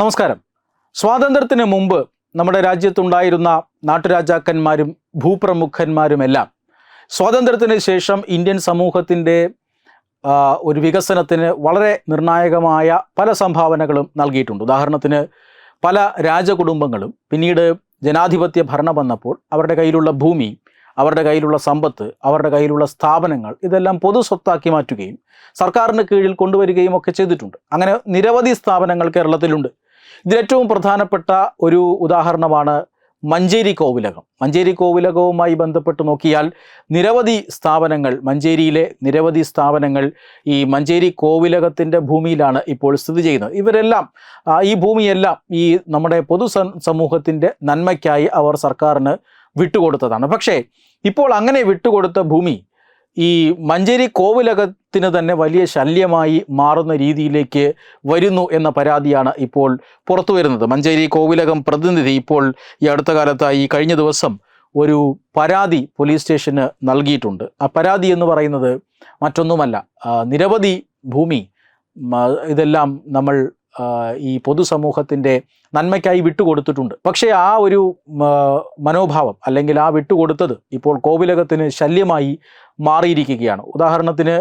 നമസ്കാരം. സ്വാതന്ത്ര്യത്തിന് മുമ്പ് നമ്മുടെ രാജ്യത്തുണ്ടായിരുന്ന നാട്ടുരാജാക്കന്മാരും ഭൂപ്രമുഖന്മാരുമെല്ലാം സ്വാതന്ത്ര്യത്തിന് ശേഷം ഇന്ത്യൻ സമൂഹത്തിന്റെ ഒരു വികസനത്തിന് വളരെ നിർണായകമായ പല സംഭാവനകളും നൽകിയിട്ടുണ്ട്. ഉദാഹരണത്തിന് പല രാജകുടുംബങ്ങളും പിന്നീട് ജനാധിപത്യ ഭരണം വന്നപ്പോൾ അവരുടെ കയ്യിലുള്ള ഭൂമി അവരുടെ കയ്യിലുള്ള സമ്പത്ത് അവരുടെ കയ്യിലുള്ള സ്ഥാപനങ്ങൾ ഇതെല്ലാം പൊതു സ്വത്താക്കി മാറ്റുകയും സർക്കാരിന് കീഴിൽ കൊണ്ടുവരികയും ഒക്കെ ചെയ്തിട്ടുണ്ട്. അങ്ങനെ നിരവധി സ്ഥാപനങ്ങൾ കേരളത്തിലുണ്ട്. ഇതിലേറ്റവും പ്രധാനപ്പെട്ട ഒരു ഉദാഹരണമാണ് മഞ്ചേരി കോവിലകം. മഞ്ചേരി കോവിലകവുമായി ബന്ധപ്പെട്ട് നോക്കിയാൽ നിരവധി സ്ഥാപനങ്ങൾ മഞ്ചേരിയിലെ നിരവധി സ്ഥാപനങ്ങൾ ഈ മഞ്ചേരി കോവിലകത്തിന്റെ ഭൂമിയിലാണ് ഇപ്പോൾ സ്ഥിതി ചെയ്യുന്നത്. ഇവരെല്ലാം ഈ ഭൂമിയെല്ലാം ഈ നമ്മുടെ പൊതു സമൂഹത്തിന്റെ നന്മയ്ക്കായി അവർ സർക്കാരിന് വിട്ടുകൊടുത്തതാണ്. പക്ഷേ ഇപ്പോൾ അങ്ങനെ വിട്ടുകൊടുത്ത ഭൂമി ഈ മഞ്ചേരി കോവിലകത്തിന് തന്നെ വലിയ ശല്യമായി മാറുന്ന രീതിയിലേക്ക് വരുന്നു എന്ന പരാതിയാണ് ഇപ്പോൾ പുറത്തു വരുന്നത്. മഞ്ചേരി കോവിലകം പ്രതിനിധി ഇപ്പോൾ ഈ അടുത്ത കാലത്തായി കഴിഞ്ഞ ദിവസം ഒരു പരാതി പോലീസ് സ്റ്റേഷന് നൽകിയിട്ടുണ്ട്. ആ പരാതി എന്ന് പറയുന്നത് മറ്റൊന്നുമല്ല. നിരവധി ഭൂമി ഇതെല്ലാം നമ്മൾ ഈ പൊതുസമൂഹത്തിന്റെ നന്മയ്ക്കായി വിട്ടുകൊടുത്തിട്ടുണ്ട്. പക്ഷേ ആ ഒരു മനോഭാവം അല്ലെങ്കിൽ ആ വിട്ടുകൊടുത്തത് ഇപ്പോൾ കോവിലകത്തിന് ശല്യമായി മാറിയിരിക്കുകയാണ്. ഉദാഹരണത്തിന്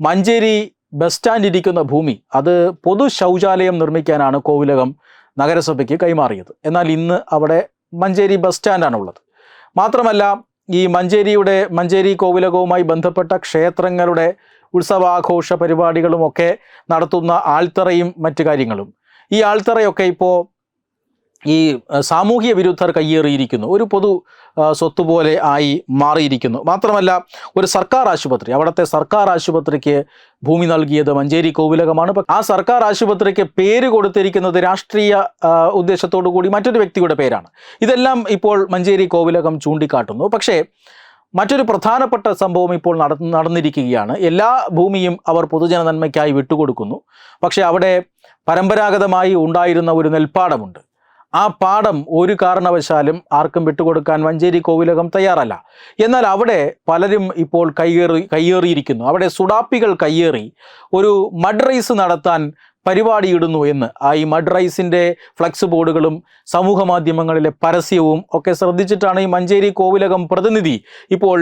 മഞ്ചേരി ബസ് സ്റ്റാൻഡ് ഇരിക്കുന്ന ഭൂമി അത് പൊതു ശൗചാലയം നിർമ്മിക്കാനാണ് കോവിലകം നഗരസഭയ്ക്ക് കൈമാറിയത്. എന്നാൽ ഇന്ന് അവിടെ മഞ്ചേരി ബസ് സ്റ്റാൻഡാണ് ഉള്ളത് മാത്രമല്ല ഈ മഞ്ചേരിയുടെ മഞ്ചേരി കോവിലകവുമായി ബന്ധപ്പെട്ട ക്ഷേത്രങ്ങളുടെ ഉത്സവാഘോഷ പരിപാടികളുമൊക്കെ നടത്തുന്ന ആൾത്തറയും മറ്റു കാര്യങ്ങളും. ഈ ആൾത്തറയൊക്കെ ഇപ്പോൾ ഈ സാമൂഹിക വിരുദ്ധർ കയ്യേറിയിരിക്കുന്നു. ഒരു പൊതു സ്വത്ത് പോലെ ആയി മാറിയിരിക്കുന്നു. മാത്രമല്ല ഒരു സർക്കാർ ആശുപത്രി. അവിടുത്തെ സർക്കാർ ആശുപത്രിക്ക് ഭൂമി നൽകിയത് മഞ്ചേരി കോവിലകമാണ്. ആ സർക്കാർ ആശുപത്രിക്ക് പേര് കൊടുത്തിരിക്കുന്നത് രാഷ്ട്രീയ ഉദ്ദേശത്തോടു കൂടി മറ്റൊരു വ്യക്തിയുടെ പേരാണ്. ഇതെല്ലാം ഇപ്പോൾ മഞ്ചേരി കോവിലകം ചൂണ്ടിക്കാട്ടുന്നു. പക്ഷേ മറ്റൊരു പ്രധാനപ്പെട്ട സംഭവം ഇപ്പോൾ നട നടന്നിരിക്കുകയാണ്. എല്ലാ ഭൂമിയും അവർ പൊതുജന നന്മയ്ക്കായി വിട്ടുകൊടുക്കുന്നു. പക്ഷേ അവിടെ പരമ്പരാഗതമായി ഉണ്ടായിരുന്ന ഒരു നെൽപ്പാടമുണ്ട്. ആ പാഠം ഒരു കാരണവശാലും ആർക്കും വിട്ടുകൊടുക്കാൻ മഞ്ചേരി കോവിലകം തയ്യാറല്ല. എന്നാൽ അവിടെ പലരും ഇപ്പോൾ കയ്യേറി കയ്യേറിയിരിക്കുന്നു. അവിടെ സുഡാപ്പികൾ കയ്യേറി ഒരു മഡ് റൈസ് നടത്താൻ പരിപാടിയിടുന്നു എന്ന്. ആ ഈ മഡ് റൈസിന്റെ ഫ്ലക്സ് ബോർഡുകളും സമൂഹ മാധ്യമങ്ങളിലെ പരസ്യവും ഒക്കെ ശ്രദ്ധിച്ചിട്ടാണ് ഈ മഞ്ചേരി കോവിലകം പ്രതിനിധി ഇപ്പോൾ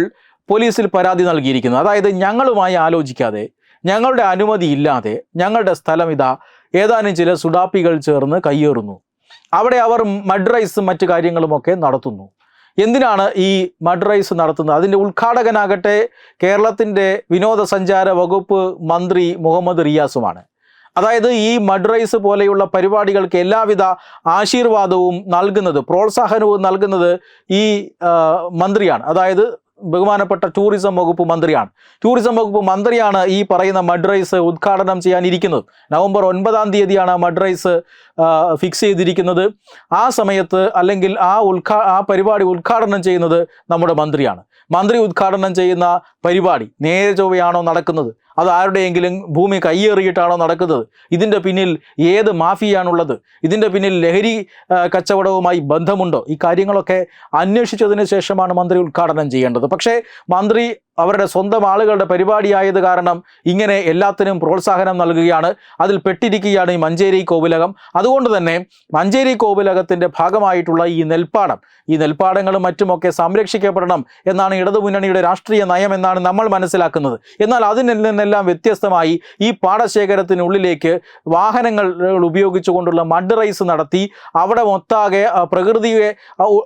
പോലീസിൽ പരാതി നൽകിയിരിക്കുന്നത്. അതായത് ഞങ്ങളുമായി ആലോചിക്കാതെ ഞങ്ങളുടെ അനുമതി ഇല്ലാതെ ഞങ്ങളുടെ സ്ഥലം ഇതാ ഏതാനും ചില സുഡാപ്പികൾ ചേർന്ന് കയ്യേറുന്നു. അവിടെ അവർ മഡ് റൈസും മറ്റു കാര്യങ്ങളുമൊക്കെ നടത്തുന്നു. എന്തിനാണ് ഈ മഡ് റൈസ് നടത്തുന്നത്? അതിന്റെ ഉദ്ഘാടകനാകട്ടെ കേരളത്തിന്റെ വിനോദസഞ്ചാര വകുപ്പ് മന്ത്രി മുഹമ്മദ് റിയാസുമാണ്. അതായത് ഈ മഡ് റൈസ് പോലെയുള്ള പരിപാടികൾക്ക് എല്ലാവിധ ആശീർവാദവും നൽകുന്നത് പ്രോത്സാഹനവും നൽകുന്നത് ഈ മന്ത്രിയാണ്. അതായത് ബഹുമാനപ്പെട്ട ടൂറിസം വകുപ്പ് മന്ത്രിയാണ്. ടൂറിസം വകുപ്പ് മന്ത്രിയാണ് ഈ പറയുന്ന മഡ് റൈസ് ഉദ്ഘാടനം ചെയ്യാനിരിക്കുന്നത്. നവംബർ ഒൻപതാം തീയതിയാണ് ആ മഡ് റൈസ് ആ, ഫിക്സ് ചെയ്തിരിക്കുന്നത്. ആ സമയത്ത് അല്ലെങ്കിൽ ആ ഉദ്ഘാ ആ പരിപാടി ഉദ്ഘാടനം ചെയ്യുന്നത് നമ്മുടെ മന്ത്രിയാണ്. മന്ത്രി ഉദ്ഘാടനം ചെയ്യുന്ന പരിപാടി നേരെ ചൊവ്വയാണോ നടക്കുന്നത്? അത് ആരുടെയെങ്കിലും ഭൂമി കയ്യേറിയിട്ടാണോ നടക്കുന്നത്? ഇതിന്റെ പിന്നിൽ ഏത് മാഫിയാണുള്ളത്? ഇതിന്റെ പിന്നിൽ ലഹരി കച്ചവടവുമായി ബന്ധമുണ്ടോ? ഈ കാര്യങ്ങളൊക്കെ അന്വേഷിച്ചതിന് ശേഷമാണ് മന്ത്രി ഉദ്ഘാടനം ചെയ്യേണ്ടത്. പക്ഷേ മന്ത്രി അവരുടെ സ്വന്തം ആളുകളുടെ പരിപാടിയായത് കാരണം ഇങ്ങനെ എല്ലാത്തിനും പ്രോത്സാഹനം നൽകുകയാണ്. അതിൽ പെട്ടിരിക്കുകയാണ് ഈ മഞ്ചേരി കോവിലകം. അതുകൊണ്ട് തന്നെ മഞ്ചേരി കോവിലകത്തിന്റെ ഭാഗമായിട്ടുള്ള ഈ നെൽപ്പാടം ഈ നെൽപ്പാടങ്ങളും മറ്റുമൊക്കെ സംരക്ഷിക്കപ്പെടണം എന്നാണ് ഇടതുമുന്നണിയുടെ രാഷ്ട്രീയ നയം എന്നാണ് നമ്മൾ മനസ്സിലാക്കുന്നത്. എന്നാൽ അതിൽ നിന്നെല്ലാം വ്യത്യസ്തമായി ഈ പാടശേഖരത്തിനുള്ളിലേക്ക് വാഹനങ്ങൾ ഉപയോഗിച്ചുകൊണ്ടുള്ള മഡ് റൈസ് നടത്തി അവിടെ മൊത്താകെ ആ, പ്രകൃതിയെ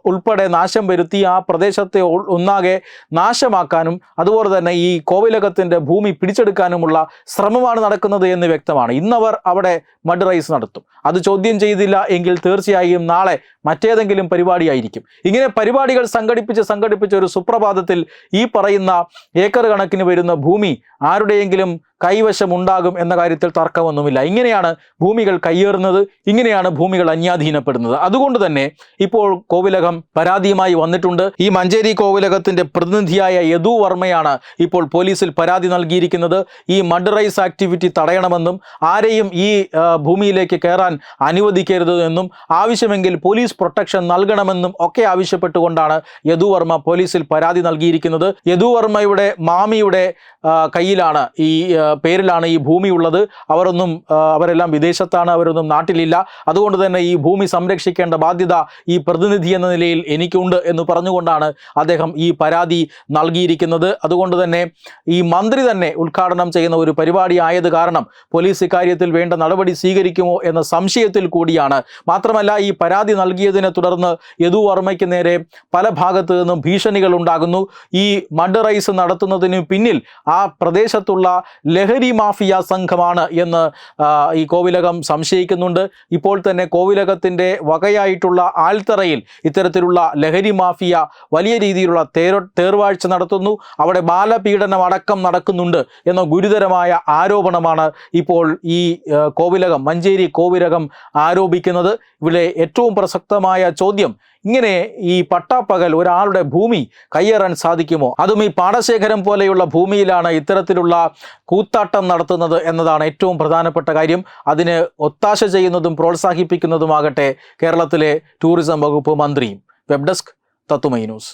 ഉൾപ്പെടെ നാശം വരുത്തി ആ പ്രദേശത്തെ ഒന്നാകെ നാശമാക്കാനും അതുപോലെ തന്നെ ഈ കോവിലകത്തിന്റെ ഭൂമി പിടിച്ചെടുക്കാനുമുള്ള ശ്രമമാണ് നടക്കുന്നത് എന്ന് വ്യക്തമാണ്. ഇന്നവർ അവിടെ മഡ് റൈസ് നടത്തും. അത് ചോദ്യം ചെയ്തില്ല എങ്കിൽ തീർച്ചയായും നാളെ മറ്റേതെങ്കിലും പരിപാടിയായിരിക്കും. ഇങ്ങനെ പരിപാടികൾ സംഘടിപ്പിച്ച് സംഘടിപ്പിച്ച ഒരു സുപ്രഭാതത്തിൽ ഈ പറയുന്ന ഏക്കർ കണക്കിന് വരുന്ന ഭൂമി ആരുടെയെങ്കിലും കൈവശം ഉണ്ടാകും എന്ന കാര്യത്തിൽ തർക്കമൊന്നുമില്ല. ഇങ്ങനെയാണ് ഭൂമികൾ കയ്യേറുന്നത് ഇങ്ങനെയാണ് ഭൂമികൾ അന്യാധീനപ്പെടുന്നത്. അതുകൊണ്ട് തന്നെ ഇപ്പോൾ കോവിലകം പരാതിയുമായി വന്നിട്ടുണ്ട്. ഈ മഞ്ചേരി കോവിലകത്തിന്റെ പ്രതിനിധിയായ യദു വർമ്മയാണ് ഇപ്പോൾ പോലീസിൽ പരാതി നൽകിയിരിക്കുന്നത്. ഈ മഡ് റൈസ് ആക്ടിവിറ്റി തടയണമെന്നും ആരെയും ഈ ഭൂമിയിലേക്ക് കയറാൻ അനുവദിക്കരുത് എന്നും ആവശ്യമെങ്കിൽ പോലീസ് പ്രൊട്ടക്ഷൻ നൽകണമെന്നും ഒക്കെ ആവശ്യപ്പെട്ടുകൊണ്ടാണ് യദു വർമ്മ പോലീസിൽ പരാതി നൽകിയിരിക്കുന്നത്. യദു വർമ്മയുടെ മാമിയുടെ കയ്യിലാണ് ഈ പേരിലാണ് ഈ ഭൂമി ഉള്ളത്. അവരൊന്നും അവരെല്ലാം വിദേശത്താണ് അവരൊന്നും നാട്ടിലില്ല. അതുകൊണ്ട് തന്നെ ഈ ഭൂമി സംരക്ഷിക്കേണ്ട ബാധ്യത ഈ പ്രതിനിധി എന്ന നിലയിൽ എനിക്കുണ്ട് എന്ന് പറഞ്ഞുകൊണ്ടാണ് അദ്ദേഹം ഈ പരാതി നൽകിയിരിക്കുന്നത്. അതുകൊണ്ട് തന്നെ ഈ മന്ത്രി തന്നെ ഉദ്ഘാടനം ചെയ്യുന്ന ഒരു പരിപാടി ആയത് കാരണം പോലീസ് ഇക്കാര്യത്തിൽ വേണ്ട നടപടി സ്വീകരിക്കുമോ എന്ന സംശയത്തിൽ കൂടിയാണ്. മാത്രമല്ല ഈ പരാതി നൽകിയതിനെ തുടർന്ന് യദു വർമ്മയ്ക്ക് നേരെ പല ഭാഗത്തു നിന്നും ഭീഷണികൾ ഉണ്ടാകുന്നു. ഈ മഡ് റൈസ് നടത്തുന്നതിന് പിന്നിൽ ആ പ്രദേശത്തുള്ള ലഹരി മാഫിയ സംഘമാണ് എന്ന് ഈ കോവിലകം സംശയിക്കുന്നുണ്ട്. ഇപ്പോൾ തന്നെ കോവിലകത്തിന്റെ വകയായിട്ടുള്ള ആൽത്തറയിൽ ഇത്തരത്തിലുള്ള ലഹരി മാഫിയ വലിയ രീതിയിലുള്ള തേരോ തേർവാഴ്ച നടത്തുന്നു. അവിടെ ബാലപീഡനം അടക്കം നടക്കുന്നുണ്ട് എന്ന ഗുരുതരമായ ആരോപണമാണ് ഇപ്പോൾ ഈ കോവിലകം മഞ്ചേരി കോവിലകം ആരോപിക്കുന്നത്. ഇവിടെ ഏറ്റവും പ്രസക്തമായ ചോദ്യം ഇങ്ങനെ ഈ പട്ടാപ്പകൽ ഒരാളുടെ ഭൂമി കയ്യേറാൻ സാധിക്കുമോ? അതും ഈ പാടശേഖരം പോലെയുള്ള ഭൂമിയിലാണ് ഇത്തരത്തിലുള്ള കൂത്താട്ടം നടത്തുന്നത് എന്നതാണ് ഏറ്റവും പ്രധാനപ്പെട്ട കാര്യം. അതിന് ഒത്താശ ചെയ്യുന്നതും പ്രോത്സാഹിപ്പിക്കുന്നതുമാകട്ടെ കേരളത്തിലെ ടൂറിസം വകുപ്പ് മന്ത്രിയും. വെബ് ഡെസ്ക് തത്തുമൈ ന്യൂസ്.